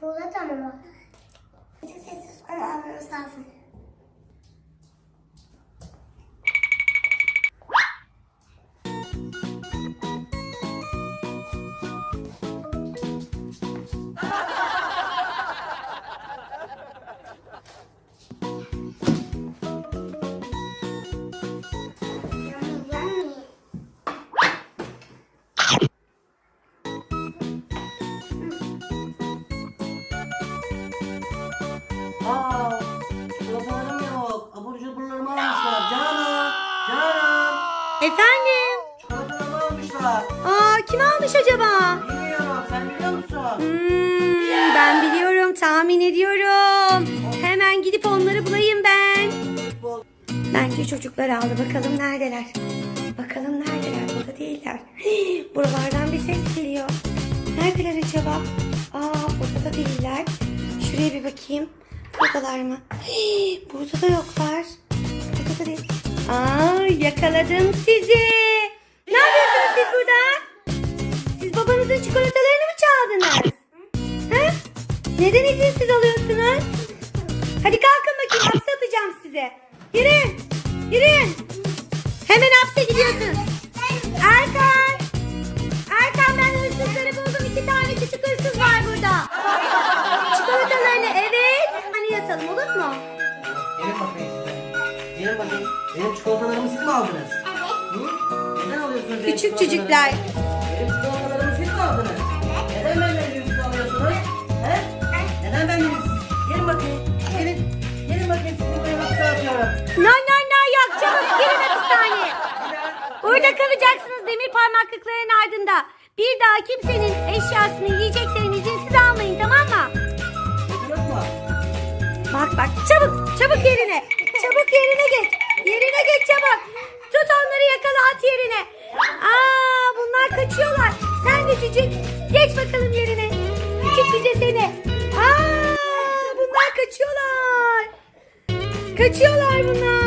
Tuğla da mı var? Sessiz sessiz onu almamız lazım. Thank you. Aa, çikolatalarım yok. Abur cuburlarımı almışlar. Canan, Canan. Efendim? Çikolatalarımı almışlar. Aa kim almış acaba? Bilmiyorum, sen biliyor musun? Hmm, ben biliyorum, tahmin ediyorum. Hemen gidip onları bulayım ben. Bence çocuklar aldı. Bakalım neredeler? Bakalım neredeler? Burada değiller. Hii, Buralardan bir ses geliyor. Neredeler acaba? Aa burada da değiller. Şuraya bir bakayım. Buradalar mı? Hii, Burada da yoklar. Burada da değil. Aa yakaladım sizi. Ne yapıyorsunuz siz burada? Siz babanızın çikolatalarını mı çaldınız? He? Neden izinsiz alıyorsunuz? Hadi kalkın bakayım hapse atacağım size. Yürüyün. Yürüyün. Hemen hapse gidiyorsun. Erkan. Erkan ben hırsızları buldum. İki tane küçük hırsız var burada. Çikolatalarını evet. Yatalım olur mu? Gelin bakayım size. Gelin bakayım. Benim çikolatalarımı siz mi aldınız? Hı? Neden alıyorsunuz benim Küçük çikolatalarımı? çocuklar. Benim çikolatalarımı siz mi aldınız? Neden benden yüzsüz alıyorsunuz? He? Neden benden yüzsüz? Gelin bakayım. Gelin. Gelin bakayım sizi buraya hapse atıyorum. No no no yok çabuk girin hapishaneye. Burada kalacaksınız demir parmaklıkların ardında. Bir daha kimsenin eşyasını, yiyeceklerini çabuk yerine. Çabuk yerine geç. Yerine geç çabuk. Tut onları yakala at yerine. Aa bunlar kaçıyorlar. Sen de cücük. Geç bakalım yerine. Küçük cüce seni. Aa bunlar kaçıyorlar. Kaçıyorlar.